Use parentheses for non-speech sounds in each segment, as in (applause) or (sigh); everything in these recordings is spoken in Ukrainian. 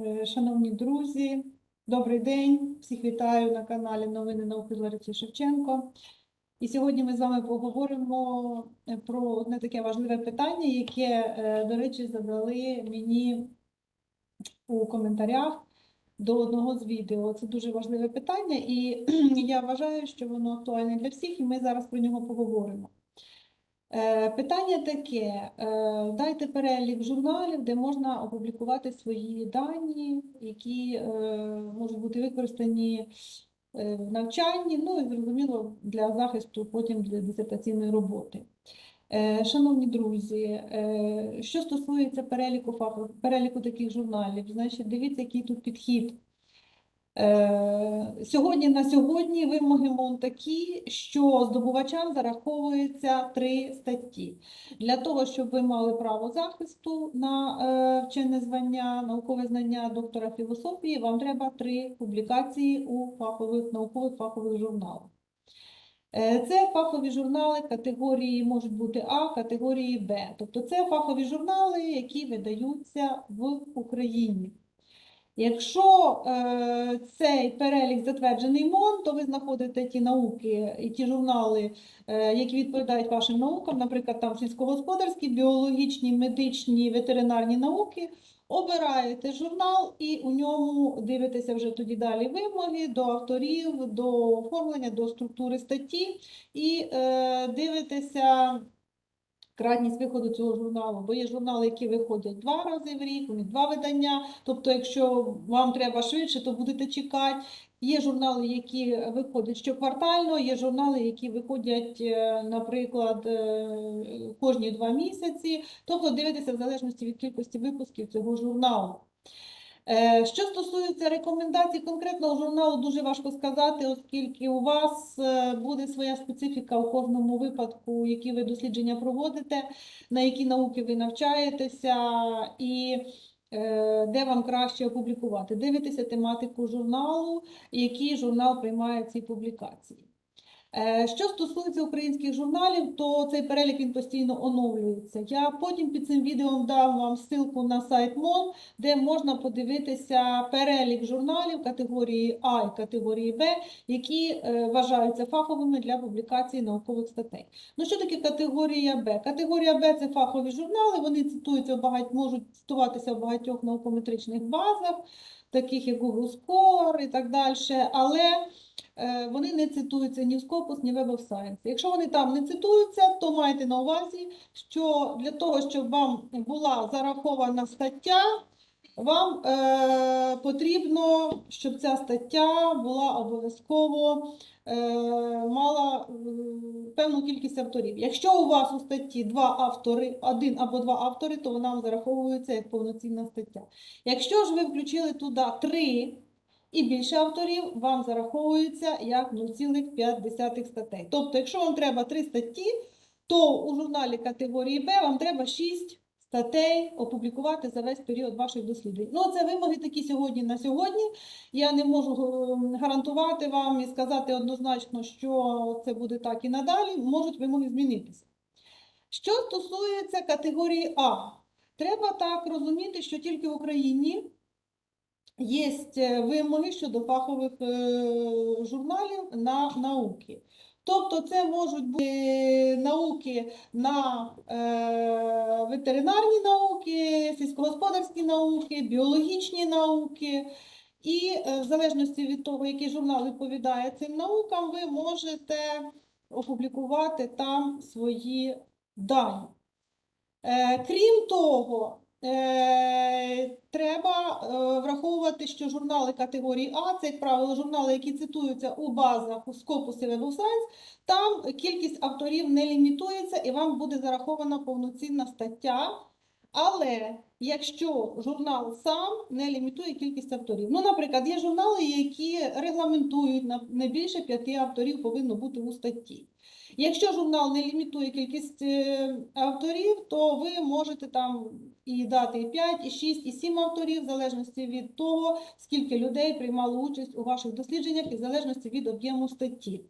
Е, Шановні друзі, добрий день. Всіх вітаю на каналі Новини науки з Лариси Шевченко. І сьогодні ми з вами поговоримо е, про одне таке важливе питання, яке, е, до речі, задали мені у коментарях до одного з відео. Це дуже важливе питання, і (clears throat) я вважаю, що воно актуальне для всіх, і ми зараз про нього поговоримо. Е, Питання таке: е, дайте перелік журналів, де можна опублікувати свої дані, які е, можуть бути використані в навчанні, ну і зрозуміло для захисту потім для дисертаційної роботи. Шановні друзі, що стосується переліку переліку таких журналів, значить, дивіться, який тут підхід. Е, Сьогодні на сьогодні вимоги МОН такі, що здобувачам зараховується три статті. Для того, щоб ви мали право захисту на е, вчене звання, наукове знання доктора філософії, вам треба три публікації у фахових наукових фахових журналах. Е, Це фахові журнали категорії можуть бути А, категорії Б. Тобто це фахові журнали, які видаються в Україні. Якщо е, цей перелік затверджений МОН, то ви знаходите ті науки і ті журнали, е, які відповідають вашим наукам, наприклад, там сільськогосподарські, біологічні, медичні, ветеринарні науки. Обираєте журнал і у ньому дивитеся вже тоді далі вимоги до авторів, до оформлення, до структури статті і е, дивитеся кратність виходу цього журналу, бо є журнали, які виходять два рази в рік, у них два видання. Тобто, якщо вам треба швидше, то будете чекати. Є журнали, які виходять щоквартально, є журнали, які виходять, е, наприклад, е, кожні два місяці. Тобто дивитеся в залежності від кількості випусків цього журналу. Е, Що стосується рекомендацій конкретного журналу, дуже важко сказати, оскільки у вас е, буде своя специфіка у кожному випадку, які ви дослідження проводите, на які науки ви навчаєтеся, і е, де вам краще опублікувати. Дивитеся тематику журналу, який журнал приймає ці публікації. Е, Що стосується українських журналів, то цей перелік він постійно оновлюється. Я потім під цим відео дам вам ссылку на сайт МОН, де можна подивитися перелік журналів категорії А і категорії Б, які е, вважаються фаховими для публікації наукових статей. Ну що таке категорія Б? Категорія Б це фахові журнали, вони цитуються в багать, можуть цитуватися в багатьох наукометричних базах, таких як Google Score і так далі. Але е, вони не цитуються ні в Scopus, ні в Web of Science. Якщо вони там не цитуються, то майте на увазі, що для того, щоб вам була зарахована стаття, вам е, потрібно, щоб ця стаття була обов'язково е, мала м, певну кількість авторів. Якщо у вас у статті два автори, один або два автори, то вона зараховується як повноцінна стаття. Якщо ж ви включили туди три і більше авторів, вам зараховується як 0,5 статей. Тобто, якщо вам треба три статті, то у журналі категорії Б вам треба 6 статей опублікувати за весь період ваших досліджень. Ну, це вимоги такі сьогодні на сьогодні. Я не можу е, гарантувати вам і сказати однозначно, що це буде так і надалі. Можуть вимоги змінитися. Що стосується категорії А, треба так розуміти, що тільки в Україні є вимоги щодо фахових е, журналів на науки. Тобто це можуть бути науки на е, ветеринарні науки, сільськогосподарські науки, біологічні науки. І е, в залежності від того, який журнал відповідає цим наукам, ви можете опублікувати там свої дані. Е, Крім того, треба е, враховувати, що журнали категорії А, це, як правило, журнали, які цитуються у базах у Scopus і Web of Science, там кількість авторів не лімітується і вам буде зарахована повноцінна стаття. Але якщо журнал сам не лімітує кількість авторів. Ну, наприклад, є журнали, які регламентують не більше п'яти авторів повинно бути у статті. Якщо журнал не лімітує кількість е, авторів, то ви можете там і дати і 5, і 6, і 7 авторів, в залежності від того, скільки людей приймало участь у ваших дослідженнях, і в залежності від об'єму статті.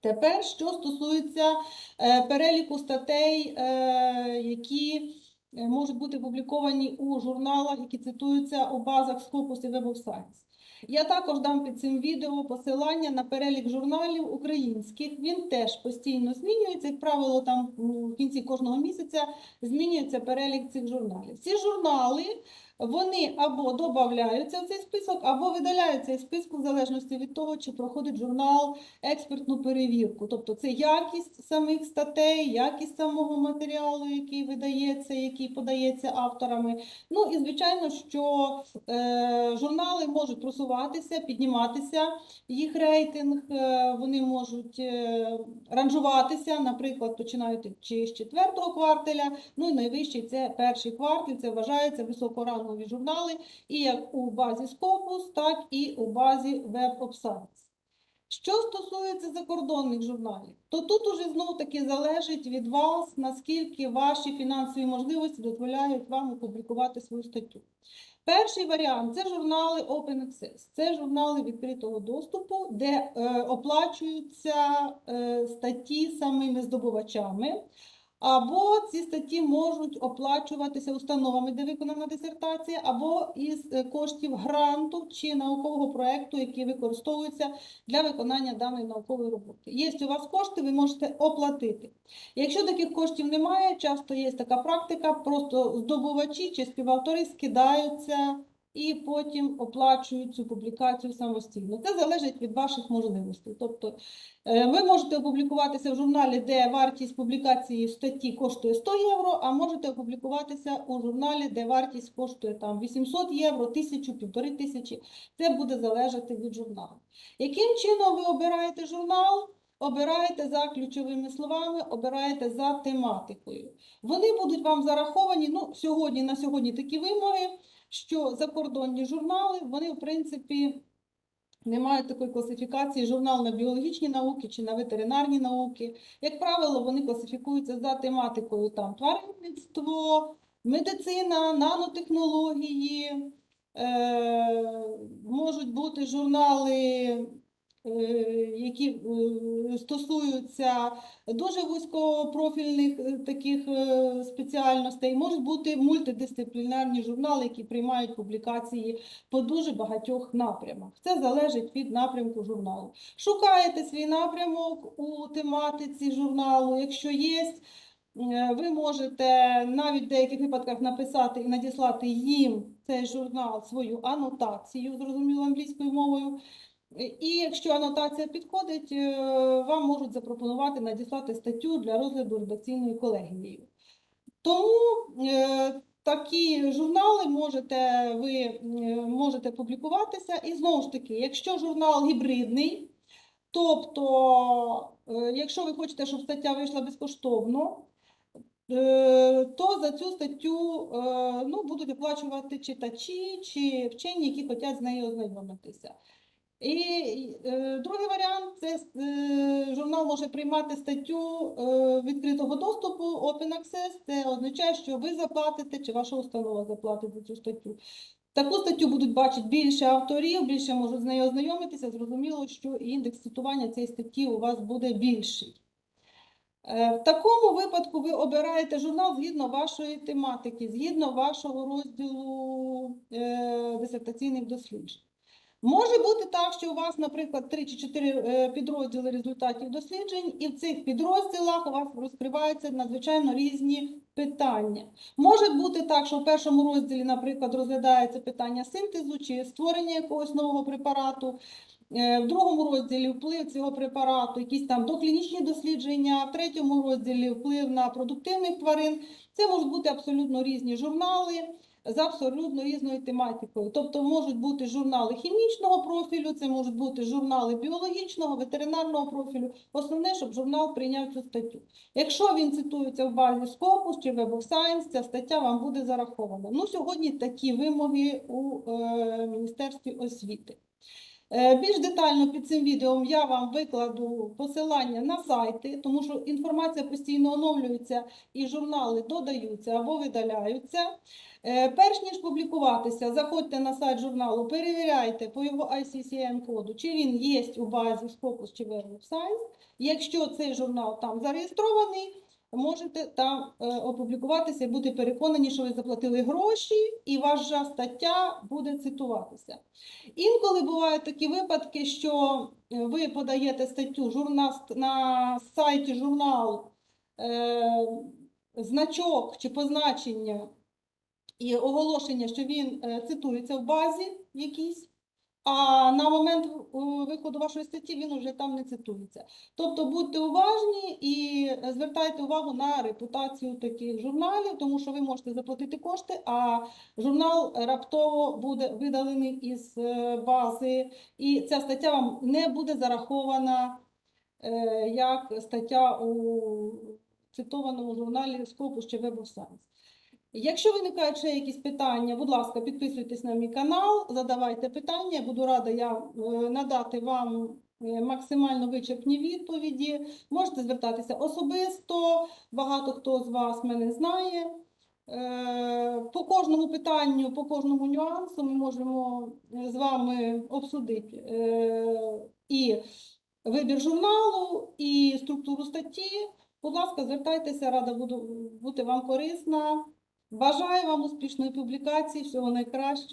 Тепер, що стосується е, переліку статей, е, які можуть бути опубліковані у журналах, які цитуються у базах Scopus і Web of Science. Я також дам під цим відео посилання на перелік журналів українських. Він теж постійно змінюється. Як правило, там в кінці кожного місяця змінюється перелік цих журналів. Ці журнали вони або додаються в цей список, або видаляються із списку в залежності від того, чи проходить журнал експертну перевірку. Тобто це якість самих статей, якість самого матеріалу, який видається, який подається авторами. Ну і звичайно, що е, журнали можуть просуватися, підніматися, їх рейтинг, е, вони можуть е, ранжуватися, наприклад, починаючи з четвертого кварталя, ну і найвищий це перший квартал, це вважається високорангові журнали, і як у базі Scopus, так і у базі Web of Science. Що стосується закордонних журналів, то тут уже знову таки залежить від вас, наскільки ваші фінансові можливості дозволяють вам опублікувати свою статтю. Перший варіант це журнали Open Access, це журнали відкритого доступу, де е, оплачуються е, статті самими здобувачами. Або ці статті можуть оплачуватися установами, де виконана дисертація, або із е, коштів гранту чи наукового проєкту, які використовуються для виконання даної наукової роботи. Є у вас кошти, ви можете оплатити. Якщо таких коштів немає, часто є така практика, просто здобувачі чи співавтори скидаються і потім оплачують цю публікацію самостійно. Це залежить від ваших можливостей. Тобто Е, Ви можете опублікуватися в журналі, де вартість публікації статті коштує 100 євро, а можете опублікуватися у журналі, де вартість коштує там 800 євро, 1000, 1500. Це буде залежати від журналу. Яким чином ви обираєте журнал? Обираєте за ключовими словами, обираєте за тематикою. Вони будуть вам зараховані. Ну, сьогодні на сьогодні такі вимоги, що закордонні журнали, вони, в принципі, не мають такої класифікації журнал на біологічні науки чи на ветеринарні науки. Як правило, вони класифікуються за тематикою там тваринництво, медицина, нанотехнології, е, можуть бути журнали, які е, стосуються дуже вузькопрофільних е, таких е, спеціальностей, можуть бути мультидисциплінарні журнали, які приймають публікації по дуже багатьох напрямах. Це залежить від напрямку журналу. Шукаєте свій напрямок у тематиці журналу. Якщо є, е, ви можете навіть в деяких випадках написати і надіслати їм цей журнал свою анотацію, зрозуміло англійською мовою. І якщо анотація підходить, е, вам можуть запропонувати надіслати статтю для розгляду редакційною колегією. Тому е, такі журнали можете, ви е, можете публікуватися. І знову ж таки, якщо журнал гібридний, тобто, якщо ви хочете, щоб стаття вийшла безкоштовно, то за цю статтю ну, будуть оплачувати читачі чи вчені, які хочуть з нею ознайомитися. І е, другий варіант це е, журнал може приймати статтю е, відкритого доступу Open Access. Це означає, що ви заплатите чи ваша установа заплатить за цю статтю. Таку статтю будуть бачити більше авторів, більше можуть з нею ознайомитися. Зрозуміло, що індекс цитування цієї статті у вас буде більший. Е, В такому випадку ви обираєте журнал згідно вашої тематики, згідно вашого розділу е, дисертаційних досліджень. Може бути так, що у вас, наприклад, 3 чи 4 підрозділи результатів досліджень, і в цих підрозділах у вас розкриваються надзвичайно різні питання. Може бути так, що в першому розділі, наприклад, розглядається питання синтезу чи створення якогось нового препарату. Е, В другому розділі вплив цього препарату, якісь там доклінічні дослідження, в третьому розділі вплив на продуктивних тварин. Це можуть бути абсолютно різні журнали з абсолютно різною тематикою. Тобто можуть бути журнали хімічного профілю, це можуть бути журнали біологічного, ветеринарного профілю. Основне, щоб журнал прийняв цю статтю. Якщо він цитується в базі Scopus чи Web of Science, ця стаття вам буде зарахована. Ну, сьогодні такі вимоги у е, Міністерстві освіти. Е, Більш детально під цим відео я вам викладу посилання на сайти, тому що інформація постійно оновлюється і журнали додаються або видаляються. Е, Перш ніж публікуватися, заходьте на сайт журналу, перевіряйте по його ICCN-коду, чи він є у базі Scopus чи Web of Science. Якщо цей журнал там зареєстрований, можете там е, опублікуватися і бути переконані, що ви заплатили гроші, і ваша стаття буде цитуватися. Інколи бувають такі випадки, що е, ви подаєте статтю журнал, на сайті журналу, е, значок чи позначення і оголошення, що він е, цитується в базі якійсь, а на момент е, виходу вашої статті він вже там не цитується. Тобто будьте уважні і звертайте увагу на репутацію таких журналів, тому що ви можете заплатити кошти, а журнал раптово буде видалений із е, бази, і ця стаття вам не буде зарахована е, як стаття у цитованому журналі Scopus чи Web of Science. Якщо виникають ще якісь питання, будь ласка, підписуйтесь на мій канал, задавайте питання. Буду рада я е, надати вам е, максимально вичерпні відповіді. Можете звертатися особисто, багато хто з вас мене знає. Е, По кожному питанню, по кожному нюансу ми можемо з вами обсудити і вибір журналу, і структуру статті. Будь ласка, звертайтеся, рада буду бути вам корисна. Бажаю вам успішної публікації, всього найкращого.